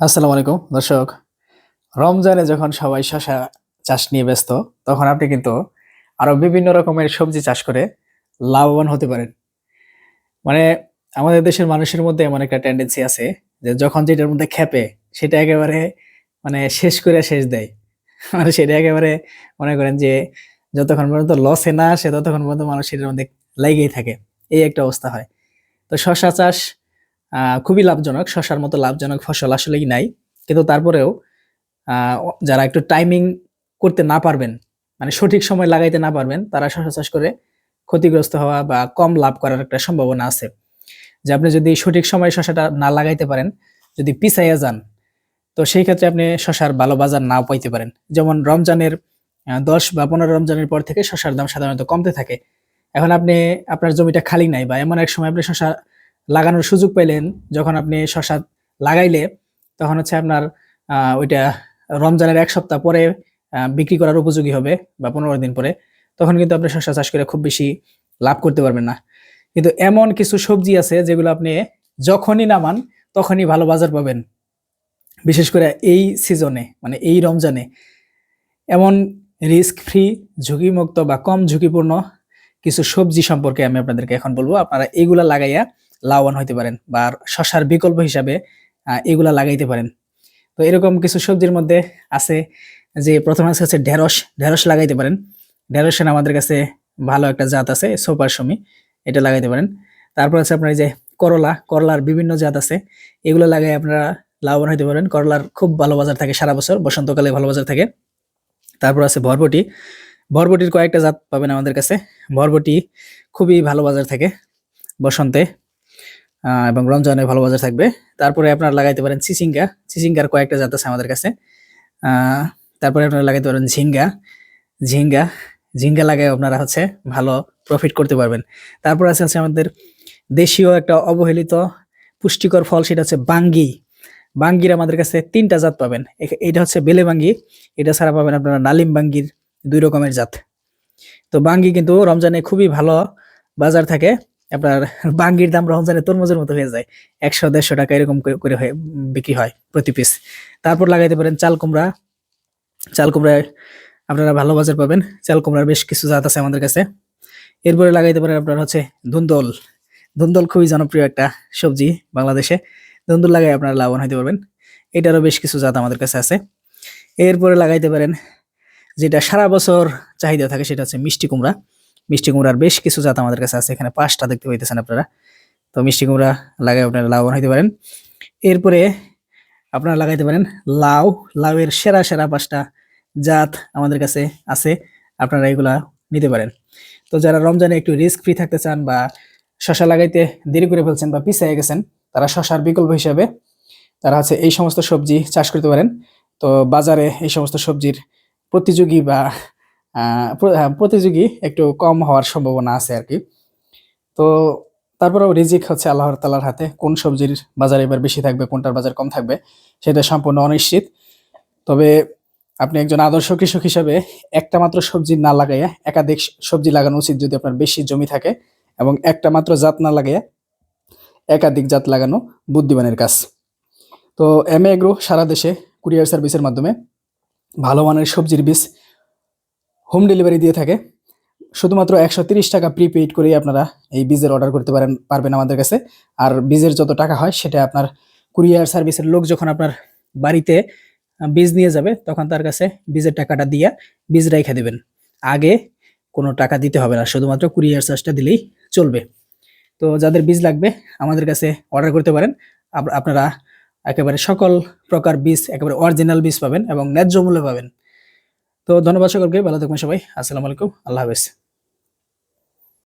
আসসালামু আলাইকুম, দর্শক। রমজানে যখন সবাই শশা চাষ নিয়ে ব্যস্ত, তখন আপনি কিন্তু আরও বিভিন্ন রকমের সবজি চাষ করে লাভবান হতে পারেন। মানে আমাদের দেশের মানুষের মধ্যে এমন একটা টেন্ডেন্সি আছে যে যখন যেটার মধ্যে খেপে, সেটা একেবারে মানে শেষ করে শেষ দেয়। মানে সেটা একেবারে মনে করেন যে যতক্ষণ পর্যন্ত লসে না আসে, ততক্ষণ পর্যন্ত মানুষ সেটার মধ্যে লেগেই থাকে। এই একটা অবস্থা হয়। তো শশা চাষ খুবই লাভজনক, শশার মতো লাভজনক ফসল আসলেই নাই। কিন্তু তারপরেও যারা একটু টাইমিং করতে না পারবেন মানে সঠিক সময় লাগাইতে না পারবেন, তারা শশা চাষ করে ক্ষতিগ্রস্ত হওয়া বা কম লাভ করার একটা সম্ভাবনা আছে। যে আপনি যদি সঠিক সময়ে শশাটা না লাগাইতে পারেন, যদি পিছাইয়া যান, তো সেই ক্ষেত্রে আপনি শশার ভালো বাজার নাও পাইতে পারেন। যেমন রমজানের দশ বা পনেরো রমজানের পর থেকে শশার দাম সাধারণত কমতে থাকে। এখন আপনি, আপনার জমিটা খালি নাই বা এমন এক সময় আপনি শশা লাগানোর সুযোগ পাইলেন যখন আপনি শশা লাগাইলে, তখন হচ্ছে আপনার ওইটা রমজানের এক সপ্তাহ পরে বিক্রি করার উপযোগী হবে বা পনেরো দিন পরে, তখন কিন্তু আপনি শশা চাষ করে খুব বেশি লাভ করতে পারবেন না। কিন্তু এমন কিছু সবজি আছে যেগুলো আপনি যখনই নামান, তখনই ভালো বাজার পাবেন। বিশেষ করে এই সিজনে মানে এই রমজানে। এমন রিস্ক ফ্রি ঝুঁকিমুক্ত বা কম ঝুঁকিপূর্ণ কিছু সবজি সম্পর্কে আমি আপনাদেরকে এখন বলব। আপনারা এগুলা লাগাইয়া লাভবান হইতে পারেন বা শশার বিকল্প হিসাবে এগুলা লাগাইতে পারেন। তো এরকম কিছু সবজির মধ্যে আছে যে প্রথমে আছে হচ্ছে ঢেঁড়স। ঢেঁড়স লাগাইতে পারেন। ঢেঁড়সের আমাদের কাছে ভালো একটা জাত আছে, সোপার সমি। এটা লাগাইতে পারেন। তারপর আছে আপনার এই যে করলা। করলার বিভিন্ন জাত আছে। এগুলো লাগাই আপনারা লাভবান হইতে পারেন। করলার খুব ভালো বাজার থাকে সারা বছর, বসন্তকালে ভালো বাজার থাকে। তারপর আছে বরবটি। বরবটির কয়েকটা জাত পাবেন আমাদের কাছে। বরবটি খুবই ভালো বাজার থাকে বসন্তে। এবং রমজানে ভালো বাজার থাকবে। তারপরে আপনারা লাগাইতে পারেন চিচিঙ্গা চিচিঙ্গার কয়েকটা জাত আছে আমাদের কাছে। তারপরে আপনারা লাগাইতে পারেন ঝিঙ্গা। ঝিঙ্গা ঝিঙ্গা লাগাই আপনারা হচ্ছে ভালো প্রফিট করতে পারবেন। তারপর আছে হচ্ছে আমাদের দেশীয় একটা অবহেলিত পুষ্টিকর ফল, সেটা হচ্ছে বাঙ্গি। বাঙ্গির আমাদের কাছে তিনটা জাত পাবেন। এটা হচ্ছে বেলে বাঙ্গি। এটা ছাড়া পাবেন আপনারা নালিম বাঙ্গির দুই রকমের জাত। তো বাঙ্গি কিন্তু রমজানে খুবই ভালো বাজার থাকে। আপনার বাঙ্গির দাম রমজানে তরমুজের মতো হয়ে যায়। একশো, দেড়শো টাকা এরকম করে- হয়, বিক্রি হয় প্রতি পিস তারপর লাগাইতে পারেন চাল কুমড়া। চাল কুমড়ায় আপনারা ভালো বাজার পাবেন। চাল কুমড়ার বেশ কিছু জাত আছে আমাদের কাছে। এরপরে লাগাইতে পারেন আপনার হচ্ছে ধুন্দল। ধুন্দল খুবই জনপ্রিয় একটা সবজি বাংলাদেশে। ধুন্দুল লাগাই আপনারা লাভবান হইতে পারবেন। এটারও বেশ কিছু জাত আমাদের কাছে আছে। এরপরে লাগাইতে পারেন যেটা সারা বছর চাহিদা থাকে সেটা হচ্ছে মিষ্টি কুমড়া। মিষ্টি কুমড়ার বেশ কিছু জাত আমাদের কাছে আছে। এখানে পাঁচটা দেখতে পাইতেছেন আপনারা। তো মিষ্টি কুমড়া লাগাই আপনারা লাভবান হতে পারেন। এরপরে আপনারা লাগাইতে পারেন লাউ। লাউয়ের সেরা সেরা পাঁচটা জাত আমাদের কাছে আছে। আপনারা এগুলা নিতে পারেন। তো যারা রমজানে একটু রিস্ক ফ্রি থাকতে চান বা শশা লাগাইতে দেরি করে ফেলছেন বা পিছিয়ে গেছেন, তারা শশার বিকল্প হিসাবে তারা হচ্ছে এই সমস্ত সবজি চাষ করতে পারেন। তো বাজারে এই সমস্ত সবজির প্রতিযোগী বা প্রতিযোগী একটু কম হওয়ার সম্ভাবনা আছে আর কি। তো তারপরেও রিজিক হচ্ছে আল্লাহর তালার হাতে, কোন সবজির বাজার এবার বেশি থাকবে, কোনটার বাজার কম থাকবে, সেটা সম্পূর্ণ অনিশ্চিত। তবে আপনি একজন আদর্শ কৃষক হিসাবে একটা মাত্র সবজি না লাগাইয়া একাধিক সবজি লাগানো উচিত যদি আপনার বেশি জমি থাকে, এবং একটা মাত্র জাত না লাগাইয়া একাধিক জাত লাগানো বুদ্ধিমানের কাজ। তো এম এগ্রো সারা দেশে কুরিয়ার সার্ভিসের মাধ্যমে ভালো মানের সবজির বীজ হোম ডেলিভারি দিয়ে থাকে। শুধুমাত্র একশো টাকা প্রিপেইড করেই আপনারা এই বীজের অর্ডার করতে পারেন, পারবেন আমাদের কাছে। আর বীজের যত টাকা হয়, সেটা আপনার কুরিয়ার সার্ভিসের লোক যখন আপনার বাড়িতে বীজ নিয়ে যাবে, তখন তার কাছে বীজের টাকাটা দিয়ে বীজ রেখে দেবেন। আগে কোনো টাকা দিতে হবে না, শুধুমাত্র কুরিয়ার চার্জটা দিলেই চলবে। তো যাদের বীজ লাগবে, আমাদের কাছে অর্ডার করতে পারেন। আপনারা একেবারে সকল প্রকার বীজ, একেবারে অরিজিনাল বীজ পাবেন এবং ন্যায্য মূল্যে পাবেন। তো ধন্যবাদ সকলকে ভালো থাকবেন সবাই। আসসালামু আলাইকুম আল্লাহ হাফেজ।